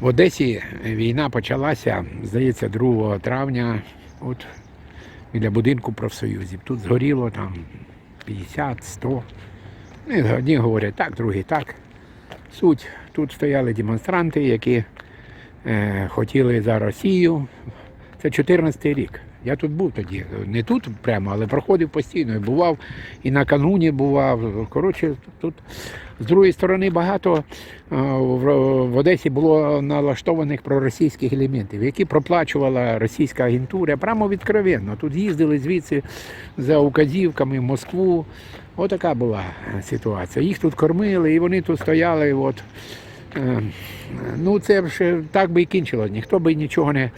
В Одесі війна почалася, здається, 2 травня, от біля будинку профсоюзів. Тут згоріло там 50, 100. Ну, Одні говорять так, другі так. Суть, тут стояли демонстранти, які е, хотіли за Росію. Це 14 рік. Я тут був тоді. Не тут прямо, але проходив постійно. І бував і накануні бував. Коротше, тут з другої сторони багато е, в Одесі було налаштованих проросійських елементів, які проплачувала російська агентура прямо відкровенно. Тут їздили звідси за указівками в Москву. Отака була ситуація. Їх тут кормили, і вони тут стояли. От. Е, Ну, це вже так би і кінчилось. Ніхто би нічого не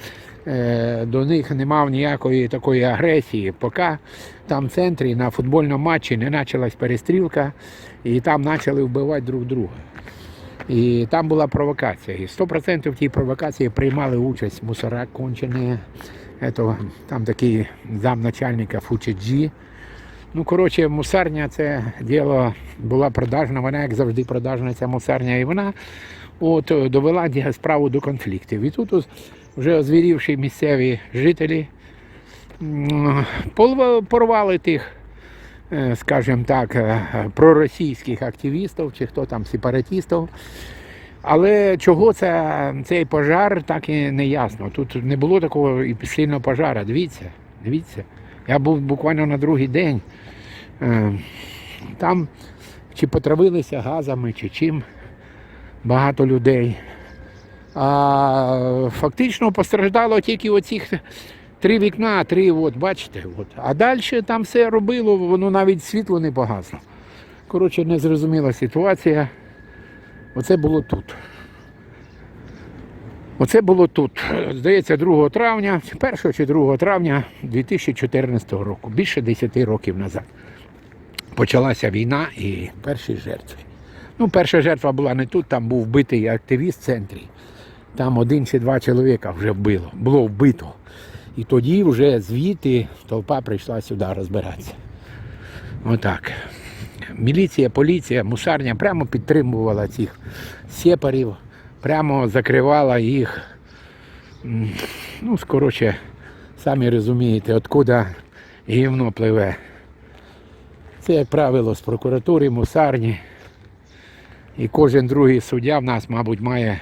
до них не мав ніякої такої агресії, поки там в центрі на футбольному матчі не почалась перестрілка, і там почали вбивати друг друга. І там була провокація. І 100% в тій провокації приймали участь мусора кончені. Там такий замначальника Фучеджі. Ну, коротше, мусарня це діло була продажна, вона, як завжди, продажна ця мусарня, і вона от, е, довела справу до конфліктів. І тут вже озвірівши місцеві жителі порвали тих, е, скажімо так, е, проросійських активістів чи хто там сепаратистів. Але чого це, цей пожар, так і не ясно. Тут не було такого і сильного пожара. Дивіться, дивіться. Я був буквально на другий день. Е, Там чи потравилися газами, чи чим багато людей. А фактично постраждало тільки оцих три вікна, три, от, бачите. От. А далі там все робило, воно навіть світло не погасло. Коротше, незрозуміла ситуація. Оце було тут. Оце було тут. Здається, 2 травня, 1 чи 2 травня 2014 року, більше 10 років назад. Почалася війна і перші жертви. Ну, перша жертва була не тут, там був вбитий активіст в центрі. Там один чи два чоловіка вже вбило, було вбито. І тоді вже звідти толпа прийшла сюди розбиратися. Отак. Міліція, поліція, мусарня прямо підтримувала цих сепарів, прямо закривала їх. Ну, скороче, самі розумієте, откуда гівно пливе. Це, як правило, з прокуратури, мусарні. І кожен другий суддя в нас, мабуть, має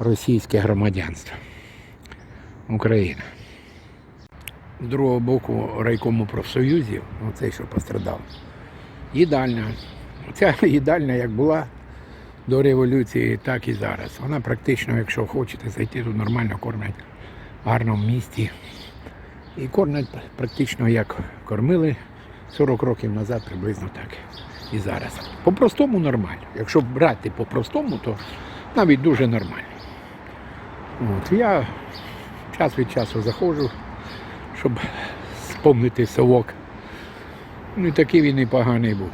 російське громадянство. Україна. З другого боку райкому профсоюзів, оцей, що пострадав, їдальня. Ця їдальня як була до революції, так і зараз. Вона практично, якщо хочете зайти, тут нормально кормлять в гарному місті. І кормлять практично як кормили 40 років назад, приблизно так і зараз. По-простому нормально. Якщо брати по-простому, то навіть дуже нормально. От, я час від часу заходжу, щоб спомнити совок. Ну і такий він і поганий був.